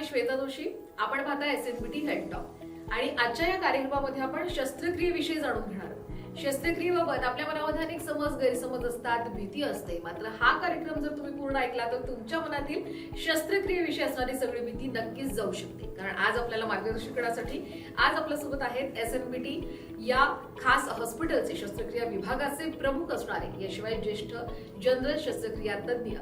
मी श्वेता जोशी. आपण पाहता S N बी T आणि आजच्या या कार्यक्रमामध्ये आपण शस्त्रक्रियेविषयी जाणून घेणार शस्त्रक्रियेबाबत आपल्या मनामध्ये अनेक समज गैरसमज असतात भीती असते. मात्र हा कार्यक्रम जर तुम्ही पूर्ण ऐकला तर तुमच्या मनातील शस्त्रक्रियेविषयी असणारी सगळी भीती नक्कीच जाऊ शकते. कारण आज आपल्याला मार्गदर्शन करण्यासाठी आज आपल्यासोबत आहेत एस एन बी टी या खास हॉस्पिटलचे शस्त्रक्रिया विभागाचे प्रमुख असणारे याशिवाय ज्येष्ठ जनरल शस्त्रक्रिया तज्ज्ञ.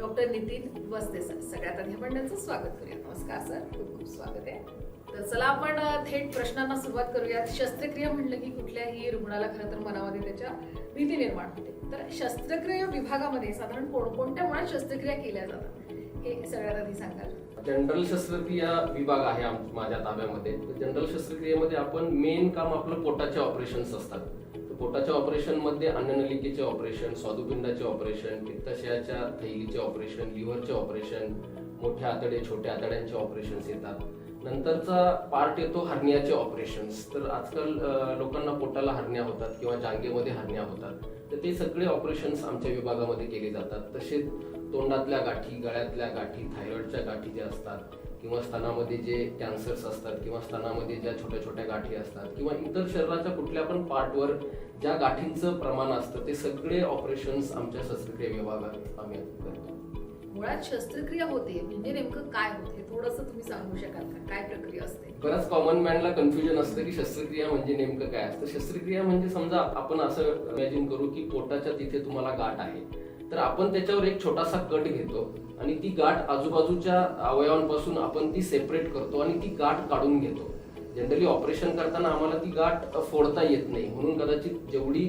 डॉक्टर नितीन वस्ते सर सगळ्यात आधी आपण त्यांचं स्वागत करूया. नमस्कार सर खूप खूप स्वागत आहे. तर चला आपण थेट प्रश्नांना सुरुवात करूयात. शस्त्रक्रिया म्हणलं की कुठल्याही रुग्णाला खरं तर मनामध्ये त्याच्या भीती निर्माण होते. तर शस्त्रक्रिया विभागामध्ये साधारण कोणकोणत्या मुळात शस्त्रक्रिया केल्या जातात? हे सगळ्यात आधी सांगाल. जनरल शस्त्रक्रिया विभाग आहे आम- माझ्या ताब्यामध्ये. जनरल शस्त्रक्रियेमध्ये आपण मेन काम आपलं पोटाचे ऑपरेशन्स असतात. पोटाच्या ऑपरेशनमध्ये अन्ननलिकेचे ऑपरेशन स्वादुपिंडाचे ऑपरेशन पित्ताशयाच्या थैलीचे ऑपरेशन लिव्हरचे ऑपरेशन मोठ्या आतडे छोट्या आतड्यांचे ऑपरेशन्स येतात. नंतरचा पार्ट येतो हर्नियाचे ऑपरेशन्स तर आजकाल लोकांना पोटाला हरण्या होतात किंवा जांगेमध्ये हरण्या होतात. तर ते सगळे ऑपरेशन्स आमच्या विभागामध्ये केले जातात. तसेच तोंडातल्या गाठी गळ्यातल्या गाठी थायरॉइडच्या गाठी ज्या असतात किंवा स्तनामध्ये जे कॅन्सर्स असतात किंवा स्तनामध्ये ज्या छोट्या छोट्या गाठी असतात किंवा इतर शरीराच्या कुठल्या पण पार्टवर ज्या गाठींचं प्रमाण असतं ते सगळे ऑपरेशन्स आमच्या शस्त्रक्रिया विभागात आम्ही करतो. मुळात शस्त्रक्रिया होते म्हणजे नेमकं काय होते थोडंसं तुम्ही सांगू शकाल का? काय प्रक्रिया असते? बऱ्याच कॉमन मॅनला कन्फ्युजन असतं की शस्त्रक्रिया म्हणजे नेमकं काय असतं. शस्त्रक्रिया म्हणजे समजा आपण असं इमॅजिन करू की पोटाच्या तिथे तुम्हाला गाठ आहे. तर आपण त्याच्यावर एक छोटासा कट घेतो आणि ती गाठ आजूबाजूच्या अवयवांपासून आपण ती सेपरेट करतो आणि ती गाठ काढून घेतो. जनरली ऑपरेशन करताना आम्हाला ती गाठ फोडता येत नाही. म्हणून कदाचित जेवढी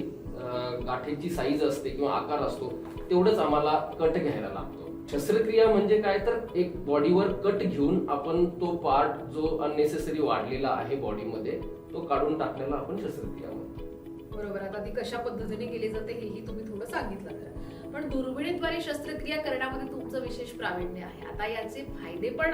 गाठीची साईज असते किंवा आकार असतो तेवढंच आम्हाला कट घ्यायला लागतो. शस्त्रक्रिया म्हणजे काय? तर एक बॉडीवर कट घेऊन आपण तो पार्ट जो अननेसेसरी वाढलेला आहे बॉडीमध्ये तो काढून टाकलेला आपण शस्त्रक्रिया म्हणतो. बरोबर. आता ती कशा पद्धतीने केली जाते हेही तुम्ही थोडं सांगितलं तर. पण दुर्बिणीद्वारे शस्त्रक्रिया करण्यामध्ये तुमचं विशेष प्रावीण्य आहे. आता याचे फायदे पण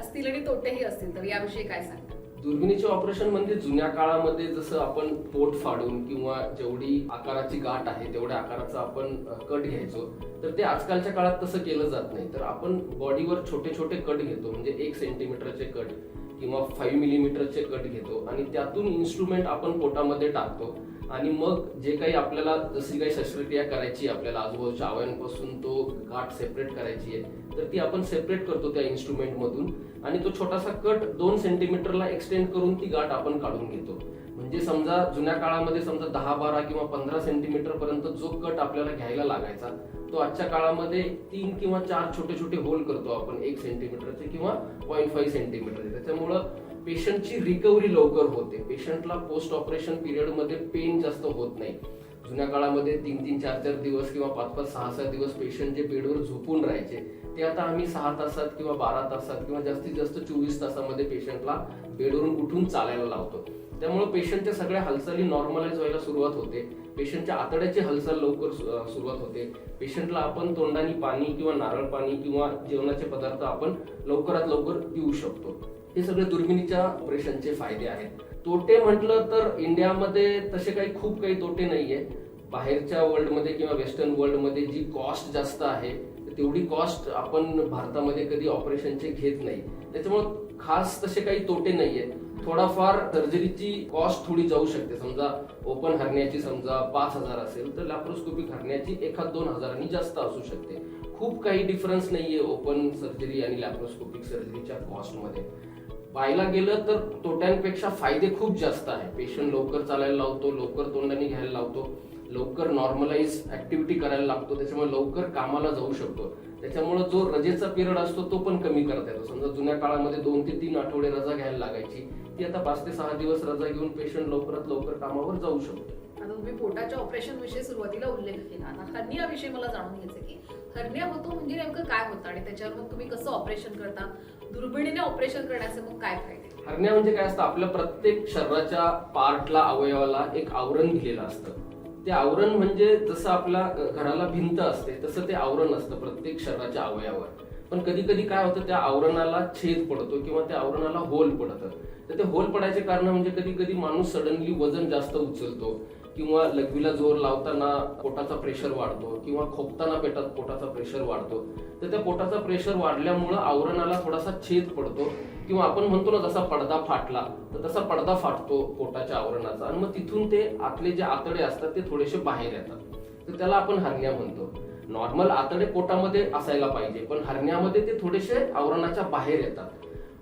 असतील आणि तोटेही असतील तर याविषयी काय सांगता दुर्बिणीचे ऑपरेशन म्हणजे जुन्या काळामध्ये जसं आपण पोट फाडून किंवा जेवढी आकाराची गाठ आहे तेवढ्या आकाराचा आपण कट घ्यायचो. तर ते आजकालच्या काळात तसं केलं जात नाही. तर आपण बॉडीवर छोटे छोटे कट घेतो. म्हणजे एक सेंटीमीटरचे कट किंवा फाईव्ह मिलीमीटरचे कट घेतो. आणि त्यातून इन्स्ट्रुमेंट आपण पोटामध्ये टाकतो. आणि मग जे काही आपल्याला जशी काही शस्त्रक्रिया करायची आपल्याला आजूबाजूच्या आवयांपासून तो गाठ सेपरेट करायची आहे तर ती आपण सेपरेट करतो त्या इन्स्ट्रुमेंट मधून. आणि तो छोटासा कट दोन सेंटीमीटरला एक्सटेंड करून ती गाठ आपण काढून घेतो. म्हणजे समजा जुन्या काळामध्ये समजा दहा बारा किंवा पंधरा सेंटीमीटर पर्यंत जो कट आपल्याला घ्यायला लागायचा तो आजच्या काळामध्ये तीन किंवा चार छोटे छोटे होल करतो आपण. एक सेंटीमीटरचे किंवा पॉईंट फाईव्ह सेंटीमीटरचे त्याच्यामुळं पेशंटची रिकव्हरी लवकर होते. पेशंटला पोस्ट ऑपरेशन पिरियडमध्ये पेन जास्त होत नाही. जुन्या काळामध्ये तीन तीन चार चार दिवस किंवा पाच पाच सहा सहा दिवस पेशंट जे बेडवर झोपून राहायचे ते आता आम्ही सहा तासात किंवा बारा तासात किंवा जास्तीत जास्त चोवीस तासामध्ये पेशंटला बेडवरून उठून चालायला लावतो. त्यामुळे पेशंटच्या सगळ्या हालचाली नॉर्मलाइज व्हायला सुरुवात होते. पेशंटच्या आतड्याची हालचाल लवकर सुरुवात होते. पेशंटला आपण तोंडाने पाणी किंवा नारळ पाणी किंवा जेवणाचे पदार्थ आपण लवकरात लवकर देऊ शकतो. हे सगळे दुर्बिणीच्या ऑपरेशनचे फायदे आहेत. तोटे म्हटलं तर इंडियामध्ये तसे काही खूप काही तोटे नाहीये. बाहेरच्या वर्ल्डमध्ये किंवा वेस्टर्न वर्ल्डमध्ये जी कॉस्ट जास्त आहे तेवढी कॉस्ट आपण भारतामध्ये कधी ऑपरेशनचे घेत नाही. त्याच्यामुळे खास तसे काही तोटे नाहीये. थोडाफार सर्जरीची कॉस्ट थोडी जाऊ शकते. समजा ओपन हरण्याची समजा पाच हजार असेल तर लॅप्रोस्कोपिक हरण्याची एखाद दोन हजारांनी जास्त असू शकते. खूप काही डिफरन्स नाहीये ओपन सर्जरी आणि लॅप्रोस्कोपिक सर्जरीच्या कॉस्टमध्ये पाहायला गेलं तर तोट्यांपेक्षा फायदे खूप जास्त आहे. पेशंट लवकर चालायला लावतो लवकर तोंडाने घ्यायला लावतो लवकर नॉर्मलाइज ऍक्टिव्हिटी करायला लागतो त्याच्यामुळे लवकर कामाला जाऊ शकतो. त्याच्यामुळे जो रजेचा पिरियड असतो तो पण कमी करता येतो. समजा जुन्या काळामध्ये दोन ते तीन आठवडे रजा घ्यायला लागायची ती आता पाच ते सहा दिवस रजा घेऊन पेशंट लवकरात लवकर कामावर जाऊ शकतो. आता तुम्ही पोटाच्या ऑपरेशन विषयी सुरुवातीला उल्लेख केला. आता हर्नियाविषयी मला जाणून घ्यायचं की हर्निया होतो म्हणजे नेमकं काय होतं आणि त्याच्यावर मग तुम्ही कसं ऑपरेशन करता? दुर्बिणीने ऑपरेशन करण्याचे मग काय फायदे? हरण्या म्हणजे काय असतं? आपल्या प्रत्येक शरीराच्या पार्टला अवयवाला एक आवरण दिलेलं असतं. ते आवरण म्हणजे जसं आपल्या घराला भिंत असते तसं ते आवरण असतं प्रत्येक शरीराच्या अवयवावर. पण कधी कधी काय होतं त्या आवरणाला छेद पडतो किंवा त्या आवरणाला होल पडतं. तर ते होल पडायचे कारण म्हणजे कधी कधी माणूस सडनली वजन जास्त उचलतो. किंवा लघवीला जोर लावताना पोटाचा प्रेशर वाढतो किंवा खोकताना पेटात पोटाचा प्रेशर वाढतो तर त्या पोटाचा प्रेशर वाढल्यामुळं आवरणाला थोडासा छेद पडतो किंवा आपण म्हणतो ना जसा पडदा फाटला तर तसा पडदा फाटतो पोटाच्या आवरणाचा. आणि मग तिथून ते आतले जे आतडे असतात ते थोडेसे बाहेर येतात. तर त्याला आपण हरण्या म्हणतो. नॉर्मल आतडे पोटामध्ये असायला पाहिजे पण हरण्यामध्ये ते थोडेसे आवरणाच्या बाहेर येतात.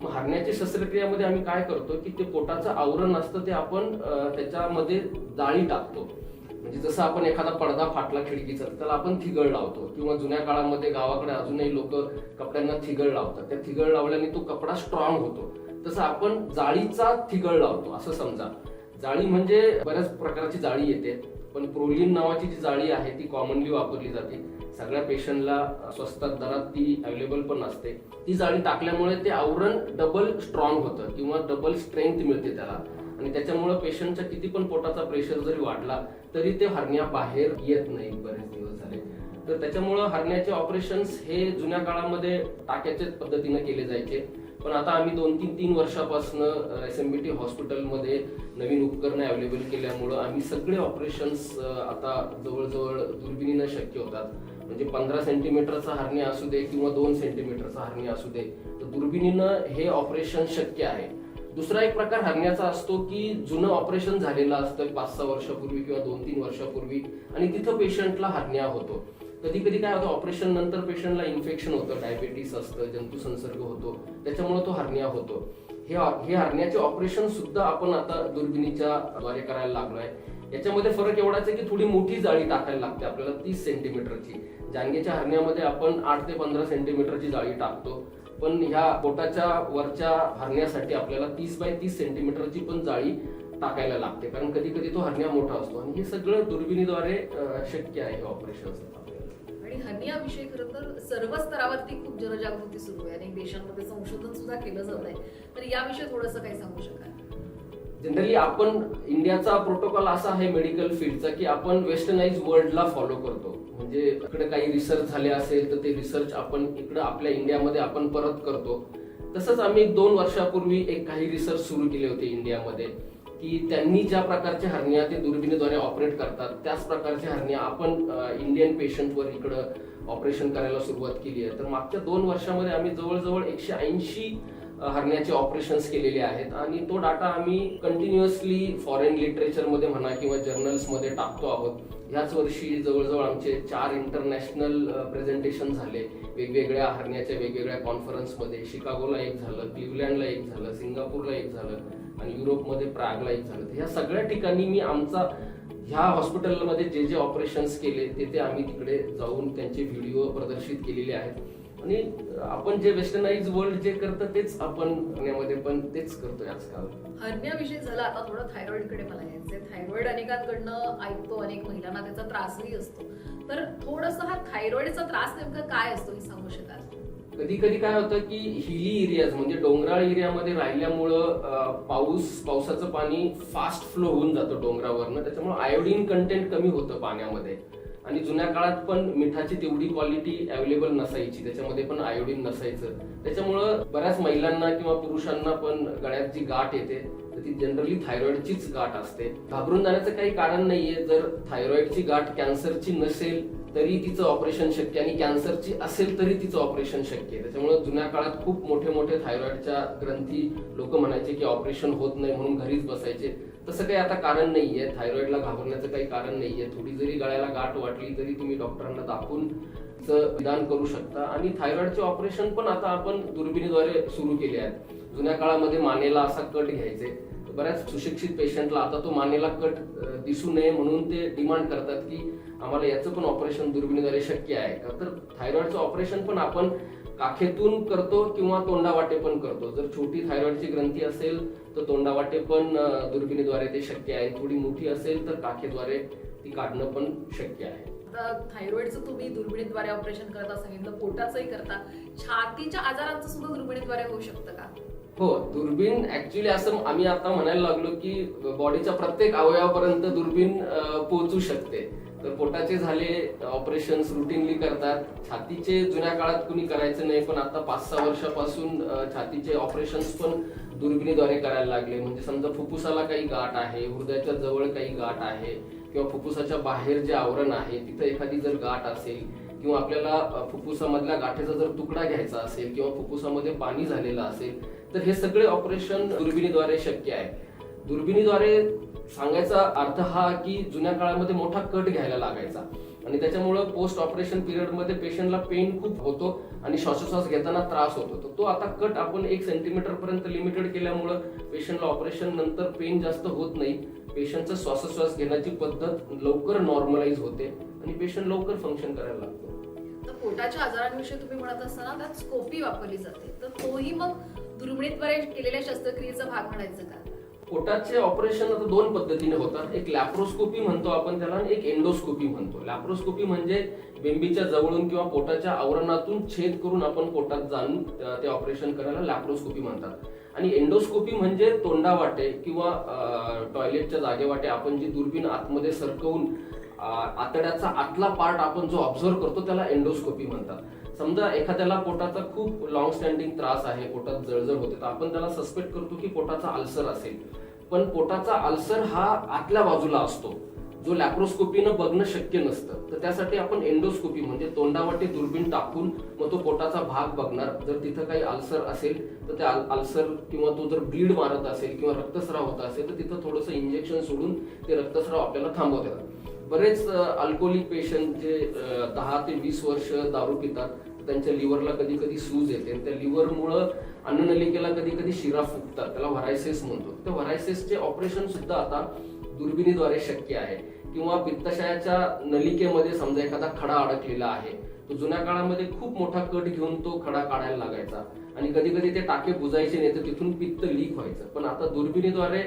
मग हरण्याची शस्त्रक्रियामध्ये आम्ही काय करतो की ते पोटाचं आवरण असतं ते आपण त्याच्यामध्ये जाळी टाकतो. म्हणजे जसं आपण एखादा पडदा फाटला खिडकीचा त्याला आपण थिगळ लावतो. किंवा जुन्या काळामध्ये गावाकडे अजूनही लोक कपड्यांना थिगळ लावतात. त्या थिगळ लावल्याने तो कपडा स्ट्रॉंग होतो. तसं आपण जाळीचा थिगळ लावतो असं समजा. जाळी म्हणजे बऱ्याच प्रकारची जाळी येते. पण प्रोलिन नावाची जी जाळी आहे ती कॉमनली वापरली जाते. सगळ्या पेशंटला स्वस्तात दरात ती अवेलेबल पण असते. ती जाळी टाकल्यामुळे ते आवरण डबल स्ट्रॉंग होतं किंवा डबल स्ट्रेंथ मिळते त्याला. आणि त्याच्यामुळे पेशंटचा किती पण पोटाचा प्रेशर जरी वाढला तरी ते हरण्या बाहेर येत नाही बरेच दिवस झाले. तर त्याच्यामुळं हरण्याचे ऑपरेशन्स हे जुन्या काळामध्ये टाक्याच्याच पद्धतीने केले जायचे. पण आता आम्ही दोन तीन तीन वर्षापासून एस एम बी टी हॉस्पिटलमध्ये नवीन उपकरणं अवेलेबल केल्यामुळं आम्ही सगळे ऑपरेशन्स आता जवळजवळ दुर्बिणीनं शक्य होतात. म्हणजे पंधरा सेंटीमीटरचा हरणे असू दे किंवा दोन सेंटीमीटरचा हरणे असू दे तर दुर्बिणीनं हे ऑपरेशन शक्य आहे. दुसरा एक प्रकार हरण्याचा असतो की जुनं ऑपरेशन झालेलं असतं पाच सहा वर्षापूर्वी किंवा दोन तीन वर्षापूर्वी आणि तिथं पेशंटला हरण्या होतो. कधी कधी काय होतं ऑपरेशन नंतर पेशंटला इन्फेक्शन होतं डायबेटीस असतं जंतू संसर्ग होतो त्याच्यामुळे तो हरण्या होतो. हे हे हरण्याचे ऑपरेशन सुद्धा आपण आता दुर्बिणीच्या द्वारे करायला लागलो आहे याच्यामध्ये फरक एवढाच आहे की थोडी मोठी जाळी टाकायला लागते आपल्याला तीस सेंटीमीटरची जांगेच्या हरण्यामध्ये आपण आठ ते पंधरा सेंटीमीटरची जाळी टाकतो. पण ह्या पोटाच्या वरच्या हरण्यासाठी आपल्याला तीस बाय तीस सेंटीमीटरची पण जाळी टाकायला लागते. कारण कधी कधी तो हरण्या मोठा असतो. आणि हे सगळं दुर्बिणीद्वारे शक्य आहे ऑपरेशन आणि हनियाविषयी खरं तर सर्व स्तरावरती खूप जनजागृती सुरू आहे अनेक देशांमध्ये संशोधन सुद्धा केलं जात आहे. तर याविषयी थोडंसं काही सांगू शकाल? जनरली आपण इंडियाचा प्रोटोकॉल असा आहे मेडिकल फील्डचा की आपण वेस्टर्नाइज वर्ल्डला फॉलो करतो. म्हणजे इकडे काही रिसर्च झाले असेल तर ते रिसर्च आपण इकडे आपल्या इंडियामध्ये आपण परत करतो. तसंच आम्ही दोन वर्षापूर्वी एक काही रिसर्च सुरू केले होते इंडियामध्ये. की त्यांनी ज्या प्रकारचे हरनिया ते दुर्बिणीद्वारे ऑपरेट करतात त्याच प्रकारचे हरण्या आपण इंडियन पेशंटवर इकडं ऑपरेशन करायला सुरुवात केली आहे. तर मागच्या दोन वर्षामध्ये आम्ही जवळजवळ एकशे ऐंशी हरण्याचे ऑपरेशन्स केलेले आहेत आणि तो डाटा आम्ही कंटिन्युअसली फॉरेन लिटरेचरमध्ये म्हणा किंवा जर्नल्समध्ये टाकतो आहोत. ह्याच वर्षी जवळजवळ आमचे चार इंटरनॅशनल प्रेझेंटेशन झाले. वेगवेगळ्या हरण्याच्या वेगवेगळ्या कॉन्फरन्समध्ये शिकागोला एक झालं क्लिवलँडला एक झालं सिंगापूरला एक झालं. आणि युरोपमध्ये प्रागला एक झालं ह्या सगळ्या ठिकाणी मी आमचा ह्या हॉस्पिटलमध्ये जे जे ऑपरेशन्स केले ते ते आम्ही तिकडे जाऊन त्यांचे व्हिडिओ प्रदर्शित केलेले आहेत. आणि आपण जे वेस्टर्नाइज वर्ल्ड जे करतं तेच आपण पुण्यामध्ये पण तेच करतोय आजकाल. हरण्याविषयी झालं आता थोडं थायरॉइडकडे मला यायचंय. थायरॉइड अनेकांकडनं ऐकतो अनेक महिलांना त्याचा त्रासही असतो. तर थोडस हा थायरॉइडचा त्रास नेमका काय असतो हे सांगू शकाल? कधी कधी काय होतं की हिली एरियाज म्हणजे डोंगराळ एरियामध्ये राहिल्यामुळं पाऊस पावसाचं पाणी फास्ट फ्लो होऊन जातं डोंगरावरनं. त्याच्यामुळे आयोडीन कंटेंट कमी होतं पाण्यामध्ये. आणि जुन्या काळात पण मिठाची तेवढी क्वालिटी अवेलेबल नसायची. त्याच्यामध्ये पण आयोडीन नसायचं. त्याच्यामुळं बऱ्याच महिलांना किंवा पुरुषांना पण गळ्यात जी गाठ येते तर ती जनरली थायरॉइडचीच गाठ असते. घाबरून जाण्याचं काही कारण नाहीये. जर थायरॉइडची गाठ कॅन्सरची नसेल तरी तिचं ऑपरेशन शक्य आणि कॅन्सरची असेल तरी तिचं ऑपरेशन शक्य आहे. त्याच्यामुळे जुन्या काळात खूप मोठे मोठे थायरॉइडच्या ग्रंथी लोक म्हणायचे की ऑपरेशन होत नाही म्हणून घरीच बसायचे. तसं काही आता कारण नाहीये. थायरॉइडला घाबरण्याचं काही कारण नाहीये. थोडी जरी गळ्याला गाठ वाटली तरी तुम्ही डॉक्टरांना दाखवून चं विधान करू शकता. आणि थायरॉइडचे ऑपरेशन पण आता आपण दुर्बिणीद्वारे सुरू केले आहेत. जुन्या काळामध्ये मानेला असा कट घ्यायचे. बऱ्याच सुशिक्षित पेशंटला आता तो मानेला कट दिसू नये म्हणून ते डिमांड करतात की आम्हाला याचं पण ऑपरेशन दुर्बिणीद्वारे शक्य आहे. का तर थायरॉइडचं ऑपरेशन पण आपण काखेतून करतो किंवा तोंडावाटे पण करतो. जर छोटी थायरॉइडची ग्रंथी असेल तर तोंडावाटे पण दुर्बिणीद्वारे ते शक्य आहे. थोडी मोठी असेल तर काखेद्वारे ती काढणं पण शक्य आहे. थायरॉइडचं तुम्ही दुर्बिणीद्वारे ऑपरेशन करता सांगितलं पोटाचंही करता. छातीच्या आजारांचं सुद्धा दुर्बिणीद्वारे होऊ शकतं का? हो दुर्बीण ऍक्च्युली असं आम्ही आता म्हणायला लागलो की बॉडीच्या प्रत्येक अवयवापर्यंत दुर्बीण पोहोचू शकते. तर पोटाचे झाले ऑपरेशन रुटीनली करतात. छातीचे जुन्या काळात कुणी करायचं नाही पण आता पाच सहा वर्षापासून छातीचे ऑपरेशन्स पण दुर्बिणीद्वारे करायला लागले. म्हणजे समजा फुफ्फुसाला काही गाठ आहे हृदयाच्या जवळ काही गाठ आहे किंवा फुफ्फुसाच्या बाहेर जे आवरण आहे तिथं एखादी जर गाठ असेल किंवा आपल्याला फुफ्फुसामधल्या गाठीचा जर तुकडा घ्यायचा असेल किंवा फुफ्फुसामध्ये पाणी झालेलं असेल तर हे सगळे ऑपरेशन दुर्बिणीद्वारे शक्य आहे. दुर्बिणीद्वारे सांगायचा अर्थ हा की जुन्या काळामध्ये मोठा कट घ्यायला लागायचा. आणि त्याच्यामुळं पोस्ट ऑपरेशन पिरियडमध्ये पेशंटला पेन खूप होतो आणि श्वासोश्वास घेताना त्रास होत होतो. तो आता कट आपण एक सेंटीमीटर पर्यंत लिमिटेड केल्यामुळं पेशंटला ऑपरेशन नंतर पेन जास्त होत नाही. पेशंटचा श्वासोश्वास घेण्याची पद्धत लवकर नॉर्मलाइज होते आणि पेशंट लवकर फंक्शन करायला लागतो. तर पोटाच्या आजारांविषयी तुम्ही म्हणत असताना त्यात स्कोपी वापरली जाते. तर तोही मग दुर्मिणीद्वारे केलेल्या शस्त्रक्रियेचा भाग म्हणायचं का? पोटाचे ऑपरेशन आता दोन पद्धतीने होतात. एक लॅप्रोस्कोपी म्हणतो आपण त्याला एक एंडोस्कोपी म्हणतो. लॅप्रोस्कोपी म्हणजे बेंबीच्या जवळून किंवा पोटाच्या आवरणातून छेद करून आपण पोटात जाऊन ते ऑपरेशन करायला लॅप्रोस्कोपी म्हणतात. आणि एंडोस्कोपी म्हणजे तोंडावाटे किंवा टॉयलेटच्या जागेवाटे आपण जी दुर्बीण आतमध्ये सरकवून आतड्याचा आतला पार्ट आपण जो ऑब्झर्व करतो त्याला एंडोस्कोपी म्हणतात. समजा एखाद्याला पोटाचा खूप लॉंग स्टँडिंग त्रास आहे पोटात जळजळ होते तर आपण त्याला सस्पेक्ट करतो की पोटाचा अल्सर असेल. पण पोटाचा अल्सर हा आतल्या बाजूला असतो. जो लॅप्रोस्कोपीनं बघणं शक्य नसतं. तर त्यासाठी आपण एंडोस्कोपी म्हणजे तोंडावाटे दुर्बीण टाकून मग तो पोटाचा भाग बघणार. जर तिथं काही अल्सर असेल तर त्या अल्सर किंवा तो जर ब्लीड मारत असेल किंवा रक्तस्राव होत असेल तर तिथं थोडंसं इंजेक्शन सोडून ते रक्तस्राव आपल्याला थांबवतात. येतात बरेच अल्कोहोलिक पेशंट जे दहा ते वीस वर्ष दारू पितात त्यांच्या लिव्हरला कधी कधी सूज येते. आणि त्या लिव्हरमुळं अन्ननलिकेला कधी कधी शिरा फुगतात. त्याला व्हरायसेस म्हणतो. त्या व्हरायसेसचे ऑपरेशन सुद्धा आता दुर्बिणीद्वारे शक्य आहे. किंवा पित्तशयाच्या नलिकेमध्ये समजा एखादा खडा अडकलेला आहे तो जुन्या काळामध्ये खूप मोठा कट घेऊन तो खडा काढायला लागायचा. आणि कधी कधी ते टाके बुजायचे नाही तर तिथून पित्त लीक व्हायचं. पण आता दुर्बिणीद्वारे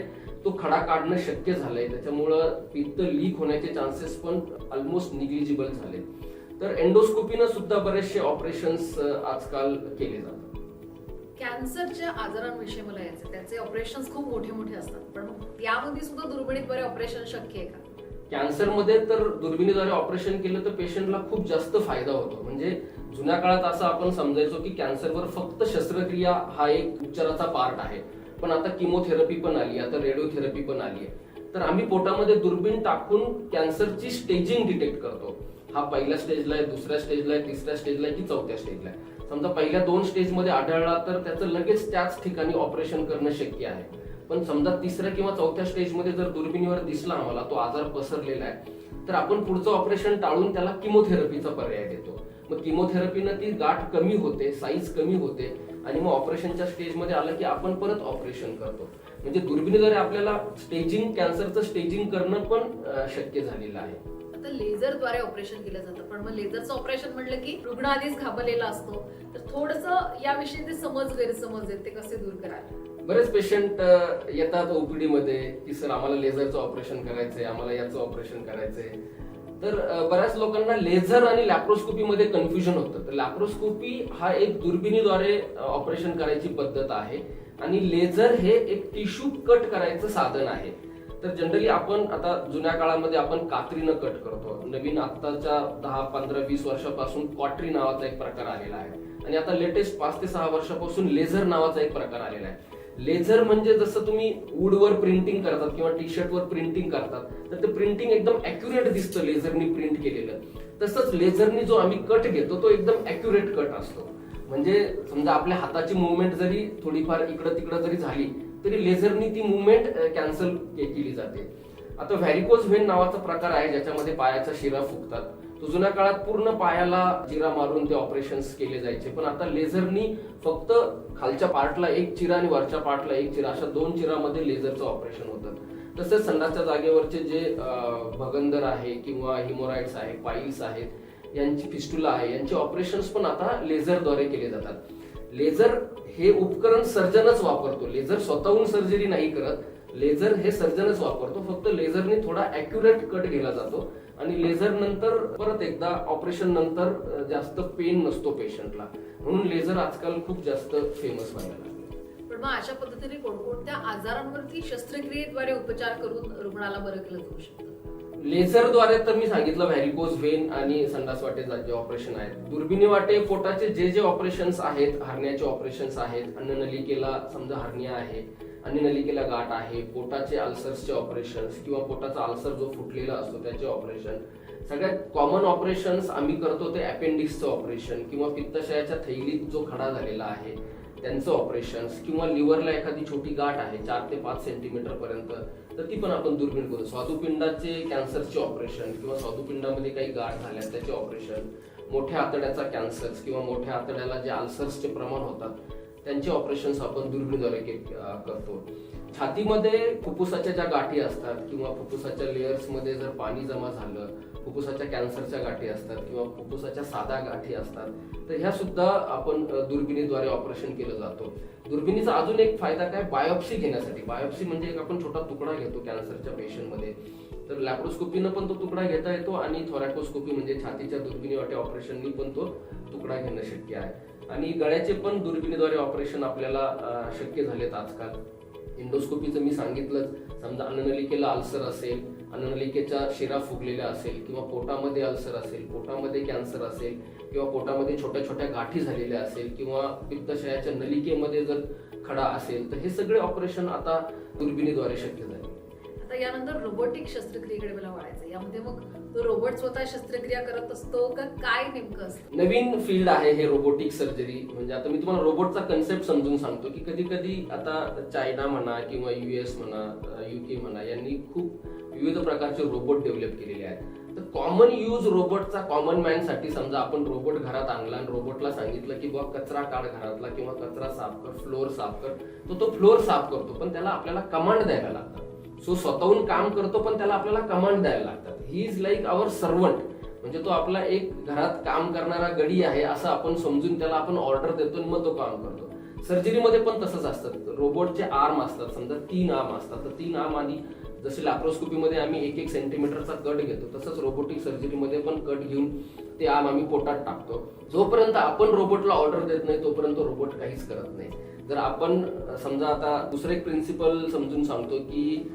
तो खडा काढणं शक्य झालंय. त्याच्यामुळं पित्त लीक होण्याचे चान्सेस पण ऑलमोस्ट निग्लिजिबल झाले तर एंडोस्कोपीनं सुद्धा बरेचसे ऑपरेशन्स आजकाल केले जातात. कॅन्सरच्या आजारांविषयी मला यायचं त्याचे ऑपरेशन खूप मोठे मोठे असतात. पण मग यामध्ये सुद्धा दुर्मिणीद्वारे ऑपरेशन शक्य आहे का? कॅन्सरमध्ये तर दुर्बिणीद्वारे ऑपरेशन केलं तर पेशंटला खूप जास्त फायदा होतो. म्हणजे जुन्या काळात असं आपण समजायचो की कॅन्सरवर फक्त शस्त्रक्रिया हा एक उपचाराचा पार्ट आहे. पण आता किमोथेरपी पण आली आता रेडिओथेरपी पण आली आहे. तर आम्ही पोटामध्ये दुर्बीण टाकून कॅन्सरची स्टेजिंग डिटेक्ट करतो. हा पहिल्या स्टेजला आहे दुसऱ्या स्टेजला आहे तिसऱ्या स्टेजला आहे की चौथ्या स्टेजला आहे. समजा पहिल्या दोन स्टेजमध्ये आढळला तर त्याचं लगेच त्याच ठिकाणी ऑपरेशन करणं शक्य आहे. पण समजा तिसऱ्या किंवा चौथ्या स्टेजमध्ये जर दुर्बिणीवर दिसला आम्हाला तो आजार पसरलेला आहे तर आपण पुढचं ऑपरेशन टाळून त्याला किमोथेरपीचा पर्याय देतो. मग किमोथेरपीनं ती गाठ कमी होते साईज कमी होते आणि मग ऑपरेशनच्या स्टेजमध्ये आलं की आपण परत ऑपरेशन करतो. म्हणजे दुर्बिणीद्वारे आपल्याला स्टेजिंग कॅन्सरचं स्टेजिंग करणं पण शक्य झालेलं आहे. आता लेझरद्वारे ऑपरेशन केलं जातं पण मग लेझरचं ऑपरेशन म्हटलं की रुग्ण आधीच घाबरलेला असतो. तर थोडस याविषयी ते समज गैरसमज आहेत ते कसे दूर कराल बरेच पेशंट येतात ओपीडी मध्ये की सर आम्हाला लेझरचं ऑपरेशन करायचंय आम्हाला याचं ऑपरेशन करायचंय. तर बऱ्याच लोकांना लेझर आणि लॅप्रोस्कोपी मध्ये कन्फ्युजन होतं. तर लॅप्रोस्कोपी हा एक दुर्बिणीद्वारे ऑपरेशन करायची पद्धत आहे आणि लेझर हे एक टिश्यू कट करायचं साधन आहे. तर जनरली आपण आता जुन्या काळामध्ये आपण कात्रीनं कट करतो. नवीन आत्ताच्या दहा पंधरा वीस वर्षापासून कॉटरी नावाचा एक प्रकार आलेला आहे. आणि आता लेटेस्ट पाच ते सहा वर्षापासून लेझर नावाचा एक प्रकार आलेला आहे. लेझर म्हणजे जसं तुम्ही वूडवर प्रिंटिंग करतात किंवा टी शर्टवर प्रिंटिंग करतात तर ते प्रिंटिंग एकदम अॅक्युरेट दिसतं लेझरनी प्रिंट केलेलं. तसंच लेझरनी जो आम्ही कट घेतो तो एकदम अॅक्युरेट कट असतो. म्हणजे समजा आपल्या हाताची मुवमेंट जरी थोडीफार इकडं तिकडं जरी झाली तरी लेझरनी ती मुवमेंट कॅन्सल केली जाते. आता व्हॅरिकोज व्हेन नावाचा प्रकार आहे ज्याच्यामध्ये पायाचा शिरा फुगतात. तो जुन्या काळात पूर्ण पायाला चिरा मारून ते ऑपरेशन केले जायचे. पण आता लेझरनी फक्त खालच्या पार्टला एक चिरा आणि वरच्या पार्टला एक चिरा अशा दोन चिरामध्ये लेझरचं ऑपरेशन होतं. तसेच संडासच्या जागेवरचे जे भगंदर आहे किंवा हिमोराइड्स आहे पाईल्स आहेत यांची फिस्टुला आहे यांचे ऑपरेशन्स पण आता लेझरद्वारे केले जातात. लेझर हे उपकरण सर्जनच वापरतो. लेझर स्वतःहून सर्जरी नाही करत. लेझर हे सर्जनच वापरतो. फक्त लेझरने थोडा अॅक्युरेट कट केला जातो. आणि लेझर नंतर परत एकदा ऑपरेशन नंतर जास्त पेन नसतो पेशंटला म्हणून लेझर आजकाल खूप जास्त फेमस व्हायला लागले. पण मग अशा पद्धतीने कोणकोणत्या आजारांवरती शस्त्रक्रियेद्वारे उपचार करून रुग्णाला बरं केलं जाऊ शकतं? लेझरद्वारे तर मी सांगितलं व्हॅरिकोज व्हेन आणि संडास वाटे जे ऑपरेशन आहेत. दुर्बिणी वाटे पोटाचे जे जे ऑपरेशन्स आहेत हरण्याचे ऑपरेशन्स आहेत अन्ननलिकेला समजा हरनिया आहे अन्ननलिकेला गाठ आहे. पोटाचे अल्सर्सचे ऑपरेशन्स किंवा पोटाचा अल्सर जो फुटलेला असतो त्याचे ऑपरेशन सगळ्यात कॉमन ऑपरेशन्स आम्ही करतो ते अपेंडिक्सचं ऑपरेशन किंवा पित्तशयाच्या थैलीत जो खडा झालेला आहे त्यांचं ऑपरेशन्स किंवा लिव्हरला एखादी छोटी गाठ आहे चार ते पाच सेंटीमीटर पर्यंत तर ती पण आपण दुर्बीण करतो स्वादुपिंडाचे कॅन्सरचे ऑपरेशन किंवा स्वादुपिंडामध्ये काही गाठ झाल्या त्याचे ऑपरेशन मोठ्या आतड्याचा कॅन्सर किंवा मोठ्या आतड्याला जे अल्सर्सचे प्रमाण होतात त्यांचे ऑपरेशन्स आपण दुर्बिणीद्वारे करतो. छातीमध्ये फुफ्फुसाच्या ज्या गाठी असतात किंवा फुफ्फुसाच्या लेयर्समध्ये जर पाणी जमा झालं फुफ्फुसाच्या कॅन्सरच्या गाठी असतात किंवा फुफ्फुसाच्या साध्या गाठी असतात तर ह्या सुद्धा आपण दुर्बिणीद्वारे ऑपरेशन केलं जातो. दुर्बिणीचा अजून एक फायदा काय? बायोप्सी घेण्यासाठी. बायोप्सी म्हणजे एक आपण छोटा तुकडा घेतो कॅन्सरच्या पेशंटमध्ये तर लॅप्रोस्कोपीनं पण तो तुकडा घेता येतो आणि थोरॅकोस्कोपी म्हणजे छातीच्या दुर्बिणी वाटे ऑपरेशननी पण तो तुकडा घेणं शक्य आहे. आणि गळ्याचे पण दुर्बिणीद्वारे ऑपरेशन आपल्याला शक्य झालेत आजकाल. इंडोस्कोपीचं मी सांगितलंच समजा अन्ननलिकेला अल्सर असेल अन्ननलिकेच्या शिरा फुगलेल्या असेल किंवा पोटामध्ये अल्सर असेल पोटामध्ये कॅन्सर असेल किंवा पोटामध्ये छोट्या छोट्या गाठी झालेल्या असेल किंवा पित्तशयाच्या नलिकेमध्ये जर खडा असेल तर हे सगळे ऑपरेशन आता दुर्बिणीद्वारे शक्य झाले. यानंतर रोबोटिक शस्त्रक्रियेकडे मला वळायचं यामध्ये मग तो रोबोट स्वतः शस्त्रक्रिया करत असतो का काय नेमकं असतं? नवीन फील्ड आहे हे रोबोटिक सर्जरी म्हणजे आता मी तुम्हाला रोबोटचा कन्सेप्ट समजून सांगतो की कधी कधी आता चायना म्हणा किंवा युएस म्हणा युके म्हणा यांनी खूप विविध प्रकारचे रोबोट डेव्हलप केलेले आहेत. तर कॉमन यूज रोबोटचा कॉमन मॅनसाठी समजा आपण रोबोट घरात आणला आणि रोबोटला सांगितलं की बुवा कचरा काढ घरातला किंवा कचरा साफ कर फ्लोअर साफ कर तो तो फ्लोअर साफ करतो. पण त्याला आपल्याला कमांड द्यायला लागतात. सो स्वतःहून काम करतो पण त्याला आपल्याला कमांड द्यायला लागतात. He is like our servant म्हणजे तो आपला एक घरात काम करणारा गडी आहे असं आपण समजून त्याला आपण ऑर्डर देतो आणि मग तो काम करतो. सर्जरीमध्ये पण तसंच असतं. रोबोटचे आर्म असतात. समजा तीन आर्म असतात. तर तीन आर्म आधी जसे लॅप्रोस्कोपीमध्ये आम्ही एक एक सेंटीमीटरचा कट घेतो तसंच रोबोटिक सर्जरीमध्ये पण कट घेऊन ते आर्म आम्ही पोटात टाकतो. जोपर्यंत आपण रोबोटला ऑर्डर देत नाही तोपर्यंत रोबोट काहीच करत नाही. जर आपण समजा आता दुसरं एक प्रिन्सिपल समजून सांगतो की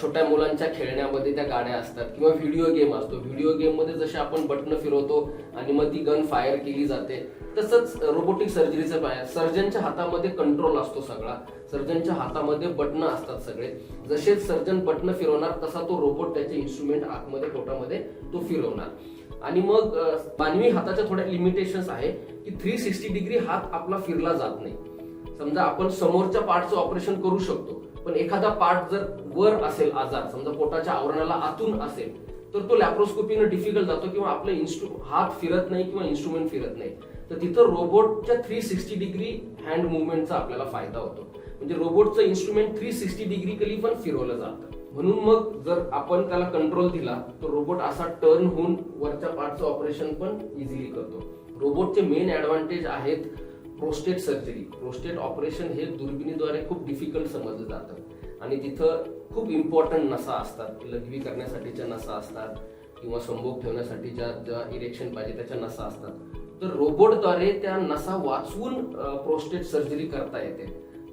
छोट्या मुलांच्या खेळण्यामध्ये त्या गाड्या असतात किंवा व्हिडिओ गेम असतो. व्हिडिओ गेममध्ये जसे आपण बटन फिरवतो आणि मग ती गन फायर केली जाते तसंच रोबोटिक सर्जरीचं पाय सर्जनच्या हातामध्ये कंट्रोल असतो सगळा. सर्जनच्या हातामध्ये बटणं असतात सगळे. जसे सर्जन बटणं फिरवणार तसा तो रोबोट त्याचे इन्स्ट्रुमेंट आतमध्ये पोटामध्ये तो फिरवणार. आणि मग मानवी हाताच्या थोड्या लिमिटेशन्स आहे की थ्री सिक्स्टी डिग्री हात आपला फिरला जात नाही. समजा आपण समोरच्या पार्टचं ऑपरेशन करू शकतो. पण एखादा पार्ट जर वर असेल आजार समजा पोटाच्या आवरणाला आतून असेल तर तो लॅप्रोस्कोपीनं डिफिकल्ट जातो किंवा आपलं इन्स्ट्रु हात फिरत नाही किंवा इन्स्ट्रुमेंट फिरत नाही. तर तिथं रोबोटच्या थ्री सिक्स्टी डिग्री हँड मुवमेंटचा आपल्याला फायदा होतो. म्हणजे रोबोटचं इन्स्ट्रुमेंट थ्री सिक्स्टी डिग्रीकली पण फिरवलं जातं. म्हणून मग जर आपण त्याला कंट्रोल दिला तर रोबोट असा टर्न होऊन वरच्या पार्टचं ऑपरेशन पण इझिली करतो. रोबोटचे मेन ॲडव्हान्टेज आहेत प्रोस्टेट सर्जरी प्रोस्टेट ऑपरेशन हे दुर्बिणीद्वारे खूप डिफिकल्ट समजलं जातं. आणि तिथं खूप इम्पॉर्टंट नसा असतात. लघवी करण्यासाठीच्या नसा असतात किंवा संभोग ठेवण्यासाठी ज्या ज्या इरेक्शन पाहिजे त्याच्या नसा असतात. तर रोबोटद्वारे त्या नसा वाचवून प्रोस्टेट सर्जरी करता येते.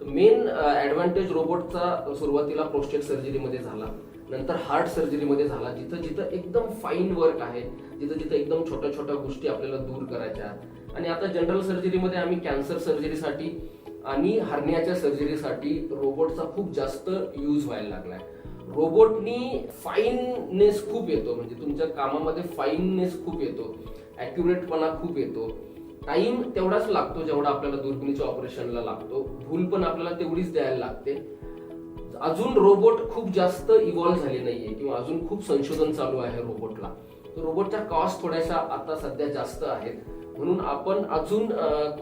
मेन ॲडव्हान्टेज रोबोटचा सुरुवातीला प्रोस्टेट सर्जरीमध्ये झाला. नंतर हार्ट सर्जरीमध्ये झाला जिथं जिथं एकदम फाईन वर्क आहे जिथं जिथं एकदम छोट्या छोट्या गोष्टी आपल्याला दूर करायच्या. आणि आता जनरल सर्जरीमध्ये आम्ही कॅन्सर सर्जरीसाठी आणि हर्नियाच्या सर्जरीसाठी रोबोटचा खूप जास्त यूज व्हायला लागला आहे रोबोटनी फाईननेस खूप येतो म्हणजे तुमच्या कामामध्ये फाईननेस खूप येतो ॲक्युरेटपणा खूप येतो. टाइम तेवढाच लागतो जेवढा आपल्याला दुर्बिणीच्या ऑपरेशनला लागतो. भूल पण आपल्याला तेवढीच द्यायला लागते. अजून रोबोट खूप जास्त इव्हॉल्व्ह झाले नाहीये किंवा अजून खूप संशोधन चालू आहे रोबोटला तर रोबोटच्या कॉस्ट थोड्याशा आता सध्या जास्त आहेत. म्हणून आपण अजून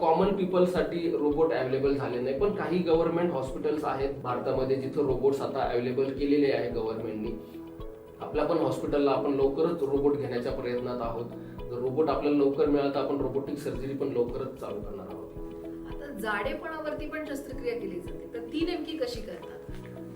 कॉमन पीपलसाठी रोबोट अवेलेबल झाले नाही. पण काही गव्हर्नमेंट हॉस्पिटल्स आहेत भारतामध्ये जिथं रोबोट्स आता अवेलेबल केलेले आहे गव्हर्नमेंटनी आपल्या पण हॉस्पिटलला आपण लवकरच रोबोट घेण्याच्या प्रयत्नात आहोत. जर रोबोट आपल्याला लवकर मिळालं तर आपण रोबोटिक सर्जरी पण लवकरच चालू करणार आहोत. आता जाडेपणावरती पण शस्त्रक्रिया केली जाते. तर ती नेमकी कशी करतात?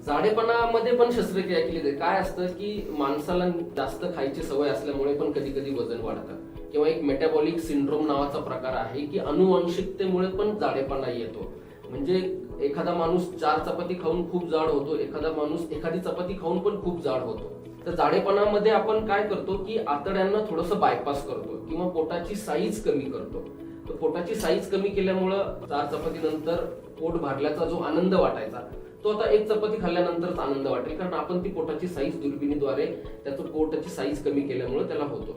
जाडेपणामध्ये पण शस्त्रक्रिया केली जाते. काय असतं की माणसाला जास्त खायची सवय असल्यामुळे पण कधी कधी वजन वाढतं. किंवा एक मेटाबॉलिक सिंड्रोम नावाचा प्रकार आहे की अनुवंशिकतेमुळे पण जाडेपणा येतो. म्हणजे एखादा माणूस चार चपाती खाऊन खूप जाड होतो एखादा माणूस एखादी चपाती खाऊन पण खूप जाड होतो. तर जाडेपणामध्ये आपण काय करतो की आतड्यांना थोडंसं बायपास करतो किंवा पोटाची साईज कमी करतो. तर पोटाची साईज कमी केल्यामुळं चार चपातीनंतर पोट भरल्याचा जो आनंद वाटायचा तो आता एक चपाती खाल्ल्यानंतरच आनंद वाटेल कारण आपण ती पोटाची साईज दुर्बिणीद्वारे त्याचं पोटाची साईज कमी केल्यामुळे त्याला होतो.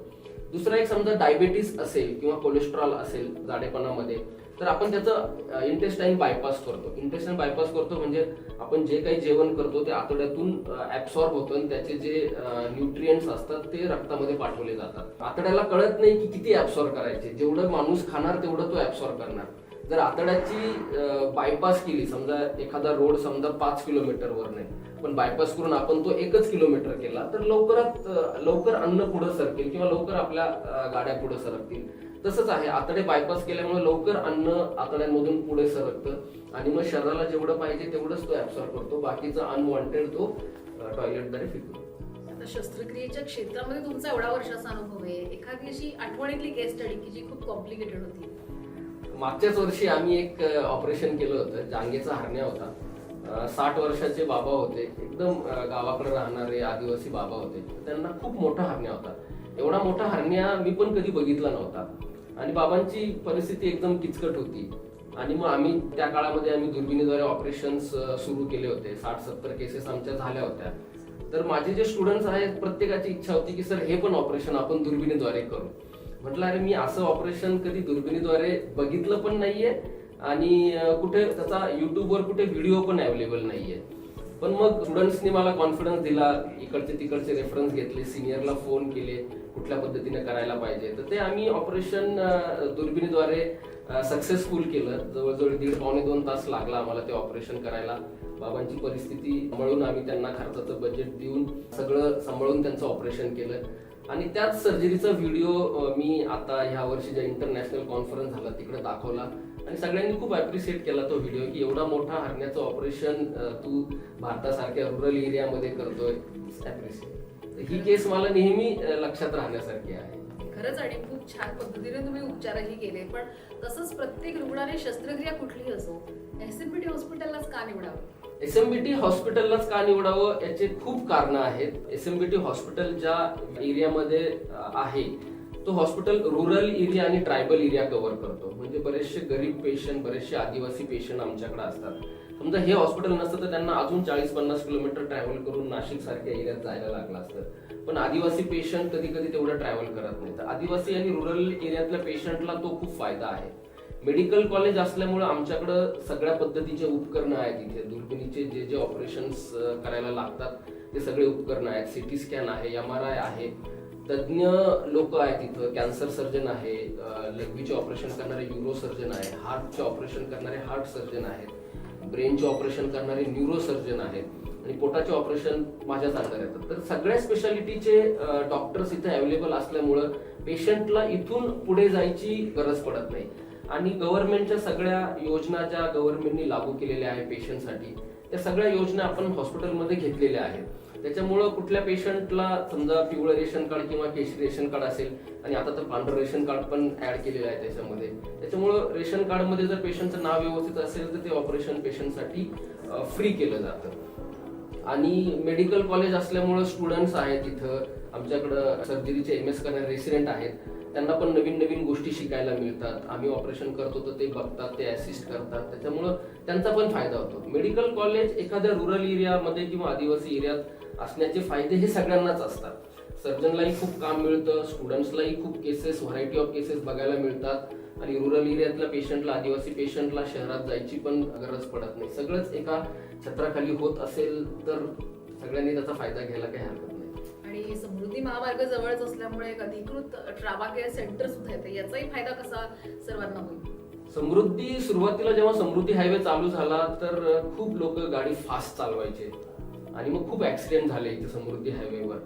दुसरा एक समजा डायबेटीस असेल किंवा कोलेस्ट्रॉल असेल जाडेपणामध्ये तर आपण त्याचं इंटेस्टाईन बायपास करतो. इंटेस्टाईन बायपास करतो म्हणजे आपण जे काही जेवण करतो ते आतड्यातून ऍब्सॉर्ब होतं आणि त्याचे जे न्यूट्रियंट्स असतात ते रक्तामध्ये पाठवले जातात. आतड्याला कळत नाही की किती ऍब्सॉर्ब करायचे. जेवढं माणूस खाणार तेवढं तो ऍब्सॉर्ब करणार. जर आतड्याची बायपास केली समजा एखादा रोड समजा पाच किलोमीटरवर नाही पण बायपास करून आपण तो एकच किलोमीटर केला तर लवकरात लवकर अन्न पुढे सरकेल किंवा लवकर आपल्या गाड्या पुढे सरकतील. तसंच आहे आतडे बायपास केल्यामुळे लवकर अन्न आतड्यांमधून पुढे सरकतं आणि मग शरीराला जेवढं पाहिजे तेवढंच तो ऍब्सॉर्ब करतो बाकीचं अनवॉन्टेड तो टॉयलेटद्वारे फिरतो आता शस्त्रक्रियेच्या क्षेत्रामध्ये तुमचा एवढा वर्षाचा अनुभव आहे. एखादी अशी आठवणीतली केस स्टडी की जी खूप कॉम्प्लिकेटेड होती? मागच्याच वर्षी आम्ही एक ऑपरेशन केलं होतं. जांगेचा हरण्या होता. साठ वर्षाचे बाबा होते. एकदम गावाकडे राहणारे आदिवासी बाबा होते. त्यांना खूप मोठा हरण्या होता. एवढा मोठा हरण्या मी पण कधी बघितला नव्हता. आणि बाबांची परिस्थिती एकदम किचकट होती. आणि मग आम्ही त्या काळामध्ये आम्ही दुर्बिणीद्वारे ऑपरेशन्स सुरू केले होते. साठ सत्तर केसेस आमच्या झाल्या होत्या. तर माझे जे स्टुडंट्स आहेत प्रत्येकाची इच्छा होती की सर हे पण ऑपरेशन आपण दुर्बिणीद्वारे करू. म्हटलं अरे मी असं ऑपरेशन कधी दुर्बिणीद्वारे बघितलं पण नाहीये आणि कुठे त्याचा युट्यूबवर कुठे व्हिडिओ पण अवेलेबल नाहीये. पण मग स्टुडंट्सनी मला कॉन्फिडन्स दिला इकडचे तिकडचे रेफरन्स घेतले सिनियरला फोन केले कुठल्या पद्धतीने करायला पाहिजे. तर ते आम्ही ऑपरेशन दुर्बिणीद्वारे सक्सेसफुल केलं. जवळजवळ दीड पावणे दोन तास लागला आम्हाला ते ऑपरेशन करायला. बाबांची परिस्थिती सांभाळून आम्ही त्यांना खर्चाचं बजेट देऊन सगळं सांभाळून त्यांचं ऑपरेशन केलं. आणि त्याच सर्जरीचा व्हिडिओ मी आता ह्या वर्षी ज्या इंटरनॅशनल कॉन्फरन्स झाला तिकडे दाखवला. आणि सगळ्यांनी खूप ॲप्रिशिएट केला तो व्हिडिओ की एवढा मोठा हरण्याचं ऑपरेशन तू भारतासारख्या रुरल एरियामध्ये करतोय. ॲप्रिशिएट ही केस मला नेहमी लक्षात राहण्यासारखी आहे. खरंच आणि खूप छान पद्धतीने तुम्ही उपचारही केले पण तसंच प्रत्येक रुग्णाने शस्त्रक्रिया कुठलीही असो एसएनपीटी हॉस्पिटललाच का निवडावं? एस एम बी टी हॉस्पिटललाच का निवडावं याचे खूप कारण आहेत. S M B T hospital ज्या एरियामध्ये आहे तो हॉस्पिटल रुरल एरिया आणि ट्रायबल एरिया कव्हर करतो. म्हणजे बरेचसे गरीब पेशंट बरेचसे आदिवासी पेशंट आमच्याकडे असतात. समजा हे हॉस्पिटल नसतं तर त्यांना अजून चाळीस पन्नास किलोमीटर ट्रॅव्हल करून नाशिक सारख्या एरियात जायला लागलं असतं. पण आदिवासी पेशंट कधी कधी तेवढं ट्रॅव्हल करत नाही. तर आदिवासी आणि रुरल एरियातल्या पेशंटला तो खूप फायदा आहे. मेडिकल कॉलेज असल्यामुळे आमच्याकडं सगळ्या पद्धतीचे उपकरणं आहेत इथे. दुर्बिणीचे जे जे ऑपरेशन्स करायला लागतात ते सगळे उपकरणं आहेत. सिटी स्कॅन आहे एम आर आय आहे. तज्ज्ञ लोक आहेत इथं. कॅन्सर सर्जन आहे लघवीचे ऑपरेशन करणारे युरो सर्जन आहे हार्टचे ऑपरेशन करणारे हार्ट सर्जन आहेत ब्रेनचे ऑपरेशन करणारे न्यूरो सर्जन आहेत आणि पोटाचे ऑपरेशन माझ्याच अंडर येतात. तर सगळ्या स्पेशालिटीचे डॉक्टर्स इथे अवेलेबल असल्यामुळं पेशंटला इथून पुढे जायची गरज पडत नाही. आणि गव्हर्नमेंटच्या सगळ्या योजना ज्या गव्हर्नमेंटनी लागू केलेल्या आहे पेशंटसाठी त्या सगळ्या योजना आपण हॉस्पिटलमध्ये घेतलेल्या आहेत. त्याच्यामुळं कुठल्या पेशंटला समजा पिवळं रेशन कार्ड किंवा केशरी रेशन कार्ड असेल आणि आता तर पांढरं रेशन कार्ड पण ऍड केलेलं आहे त्याच्यामध्ये. त्याच्यामुळं रेशन कार्डमध्ये जर पेशंटचं नाव व्यवस्थित असेल तर ते ऑपरेशन पेशंटसाठी फ्री केलं जातं. आणि मेडिकल कॉलेज असल्यामुळं स्टुडंट्स आहेत तिथं आमच्याकडं सर्जरीचे एम एस करणारे रेसिडेंट आहेत. त्यांना पण नवीन नवीन गोष्टी शिकायला मिळतात. आम्ही ऑपरेशन करतो तर ते बघतात ते असिस्ट करतात. त्याच्यामुळं त्यांचा पण फायदा होतो. मेडिकल कॉलेज एखाद्या रुरल एरियामध्ये किंवा आदिवासी एरियात असण्याचे फायदे हे सगळ्यांनाच असतात. सर्जनलाही खूप काम मिळतं स्टुडंट्सलाही खूप केसेस व्हरायटी ऑफ केसेस बघायला मिळतात. आणि रुरल एरियातल्या पेशंटला आदिवासी पेशंटला शहरात जायची पण गरज पडत नाही. सगळंच एका छत्राखाली होत असेल तर सगळ्यांनी त्याचा फायदा घ्यायला काही हरकत नाही. आणि समृद्धी महामार्ग जवळच असल्यामुळे एक अधिकृत ट्रावा केअर सेंटर सुद्धा येते. याचाही फायदा कसा सर्वांना होईल? समृद्धी सुरुवातीला जेव्हा समृद्धी हायवे चालू झाला तर खूप लोक गाडी फास्ट चालवायचे. आणि मग खूप ऍक्सिडेंट झाले इथे समृद्धी हायवेवर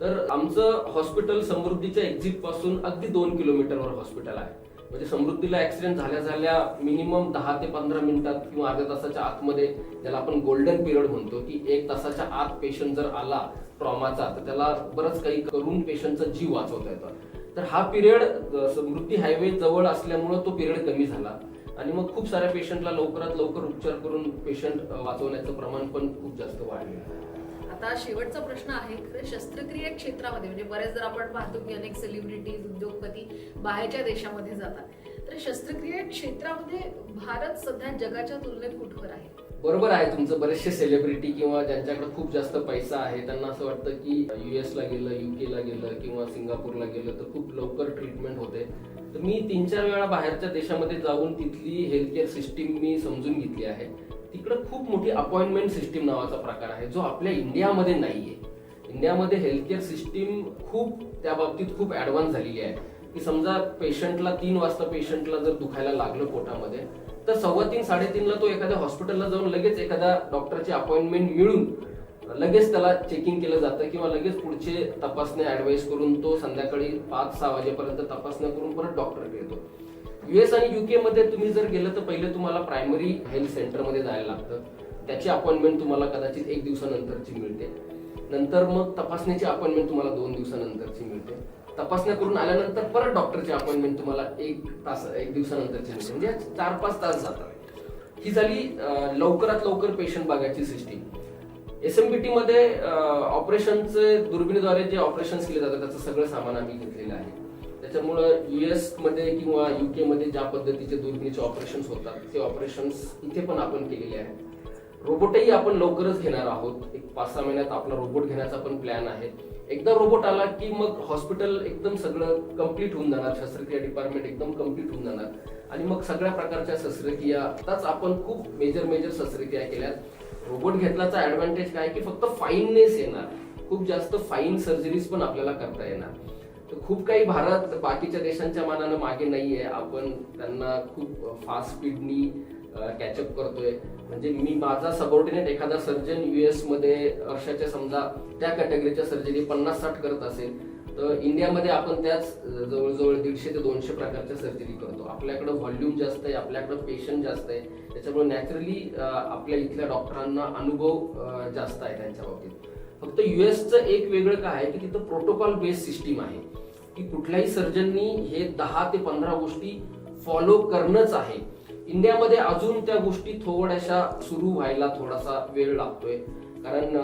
तर आमचं हॉस्पिटल समृद्धीच्या एक्झिटपासून अगदी दोन किलोमीटरवर हॉस्पिटल आहे. म्हणजे समृद्धीला ऍक्सिडेंट झाल्या झाल्या मिनिमम दहा ते पंधरा मिनिटात किंवा अर्ध्या तासाच्या आतमध्ये ज्याला आपण गोल्डन पिरियड म्हणतो की एक तासाच्या आत पेशंट जर आला ट्रॉमाचा तर त्याला बरंच काही करून पेशंटचा जीव वाचवता येतो. तर हा पिरियड समृद्धी हायवे जवळ असल्यामुळं तो पिरियड कमी झाला. आणि मग खूप साऱ्या पेशंटला लवकरात लवकर उपचार करून पेशंट वाचवण्याचं प्रमाण पण खूप जास्त वाढलं. आता शेवटचा प्रश्न आहे खरं शस्त्रक्रिया क्षेत्रामध्ये म्हणजे बरेच जर आपण पाहतो की अनेक सेलिब्रिटीज उद्योगपती बाहेरच्या देशामध्ये जातात. तर शस्त्रक्रिया क्षेत्रामध्ये भारत सध्या जगाच्या तुलनेत कुठवर आहे? बरोबर आहे तुमचं बरेचसे सेलिब्रिटी किंवा ज्यांच्याकडे खूप जास्त पैसा आहे त्यांना असं वाटतं की युएसला ला गेलं युकेला ला गेलं किंवा सिंगापूरला गेलं तर खूप लवकर ट्रीटमेंट होते. तर मी तीन चार वेळा बाहेरच्या देशामध्ये जाऊन तिथली हेल्थकेअर सिस्टीम मी समजून घेतली आहे. तिकडं खूप मोठी अपॉइंटमेंट सिस्टीम नावाचा प्रकार आहे जो आपल्या इंडियामध्ये नाहीये. इंडियामध्ये हेल्थकेअर सिस्टीम खूप त्या बाबतीत खूप ऍडव्हान्स झालेली आहे. की समजा पेशंटला तीन वाजता पेशंटला जर दुखायला लागलं पोटामध्ये तर सव्वा तीन साडेतीनला तो एखाद्या हॉस्पिटलला जाऊन लगेच एखाद्या डॉक्टरची अपॉइंटमेंट मिळून लगेच त्याला चेकिंग केलं जातं किंवा लगेच पुढचे तपासणे ॲडवाईस करून तो संध्याकाळी पाच सहा वाजेपर्यंत तपासण्या करून परत डॉक्टर येतो. युएस आणि युके मध्ये तुम्ही जर गेलं तर पहिले तुम्हाला प्रायमरी हेल्थ सेंटरमध्ये जायला लागतं. त्याची अपॉइंटमेंट तुम्हाला कदाचित एक दिवसानंतरची मिळते. नंतर मग तपासणीची अपॉइंटमेंट तुम्हाला दोन दिवसानंतरची मिळते. तपासण्या करून आल्यानंतर परत डॉक्टरची अपॉइंटमेंट तुम्हाला एक तास एक दिवसानंतरची मिळते म्हणजे चार पाच तास जातात. ही झाली लवकरात लवकर पेशंट बघायची system S M B T मध्ये ऑपरेशनचे दुर्बिणीद्वारे जे ऑपरेशन केले जातात त्याचं सगळं सामान आम्ही घेतलेलं आहे. त्याच्यामुळं युएसमध्ये किंवा युके मध्ये ज्या पद्धतीचे दुर्बिणीचे ऑपरेशन्स होतात ते ऑपरेशन्स इथे पण आपण केलेले आहेत. रोबोटही आपण लवकरच घेणार आहोत. एक पाच सहा महिन्यात आपला रोबोट घेण्याचा पण प्लॅन आहे. एकदा रोबोट आला की मग हॉस्पिटल एकदम सगळं कंप्लीट होऊन जाणार शस्त्रक्रिया डिपार्टमेंट एकदम कंप्लीट होऊन जाणार. आणि मग सगळ्या प्रकारच्या शस्त्रक्रिया आताच आपण खूप मेजर मेजर शस्त्रक्रिया केल्यात. रोबोट घेतल्याचा ऍडव्हान्टेज काय की फक्त फाईननेस येणार. खूप जास्त फाईन सर्जरीज पण आपल्याला करता येणार. तर खूप काही भारत बाकीच्या देशांच्या मानानं मागे नाहीये. आपण त्यांना खूप फास्ट स्पीडनी कॅचअप करतोय. म्हणजे मी माझा सबऑर्डिनेट एखादा सर्जन युएसमध्ये वर्षाच्या समजा त्या कॅटेगरीच्या सर्जरी पन्नास साठ करत असेल तर इंडियामध्ये आपण त्याच जवळजवळ दीडशे ते दोनशे प्रकारच्या सर्जरी करतो. आपल्याकडं व्हॉल्यूम जास्त आहे आपल्याकडं पेशंट जास्त आहे. त्याच्यामुळे नॅचरली आपल्या इथल्या डॉक्टरांना अनुभव जास्त आहे त्यांच्या बाबतीत. फक्त युएसचं एक वेगळं काय आहे की तिथं प्रोटोकॉल बेस्ड सिस्टीम आहे. की कुठल्याही सर्जननी हे दहा ते पंधरा गोष्टी फॉलो करणंच आहे. इंडियामध्ये अजून त्या गोष्टी थोड्याशा सुरू व्हायला थोडासा वेळ लागतोय. कारण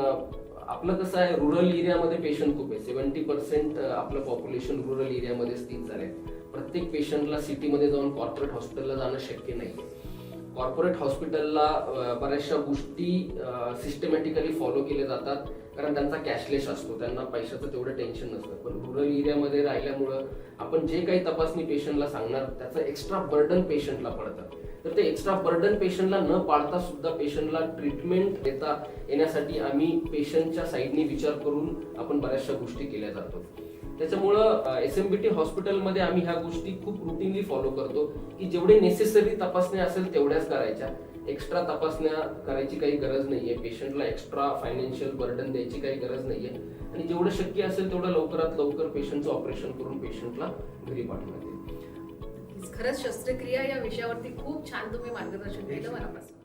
आपलं कसं आहे रुरल एरियामध्ये पेशंट खूप आहे. सेव्हन्टी पर्सेंट आपलं पॉप्युलेशन रुरल एरियामध्ये स्थित झालंय प्रत्येक पेशंटला सिटीमध्ये जाऊन कॉर्पोरेट हॉस्पिटलला जाणं शक्य नाही. कॉर्पोरेट हॉस्पिटलला बऱ्याचशा गोष्टी सिस्टमॅटिकली फॉलो केल्या जातात. कारण त्यांचा कॅशलेस असतो. त्यांना पैशाचं तेवढं टेन्शन नसतं. पण रुरल एरियामध्ये राहिल्यामुळं आपण जे काही तपासणी पेशंटला सांगणार त्याचं एक्स्ट्रा बर्डन पेशंटला पडतं. तर ते एक्स्ट्रा बर्डन पेशंटला न पाळता सुद्धा पेशंटला ट्रीटमेंट देता येण्यासाठी आम्ही पेशंटच्या साईडने विचार करून आपण बऱ्याचशा गोष्टी केल्या जातो. त्याच्यामुळं एस एम बी टी हॉस्पिटलमध्ये आम्ही ह्या गोष्टी खूप रुटीनली फॉलो करतो की जेवढे नेसेसरी तपासण्या असेल तेवढ्याच करायच्या. एक्स्ट्रा तपासण्या करायची काही गरज नाहीये. पेशंटला एक्स्ट्रा फायनान्शियल बर्डन द्यायची काही गरज नाहीये. आणि जेवढं शक्य असेल तेवढं लवकरात लवकर पेशंटचं ऑपरेशन करून पेशंटला घरी पाठवण्यात येईल. खरंच शस्त्रक्रिया या विषयावरती खूप छान तुम्ही मार्गदर्शन केलं मनापासून.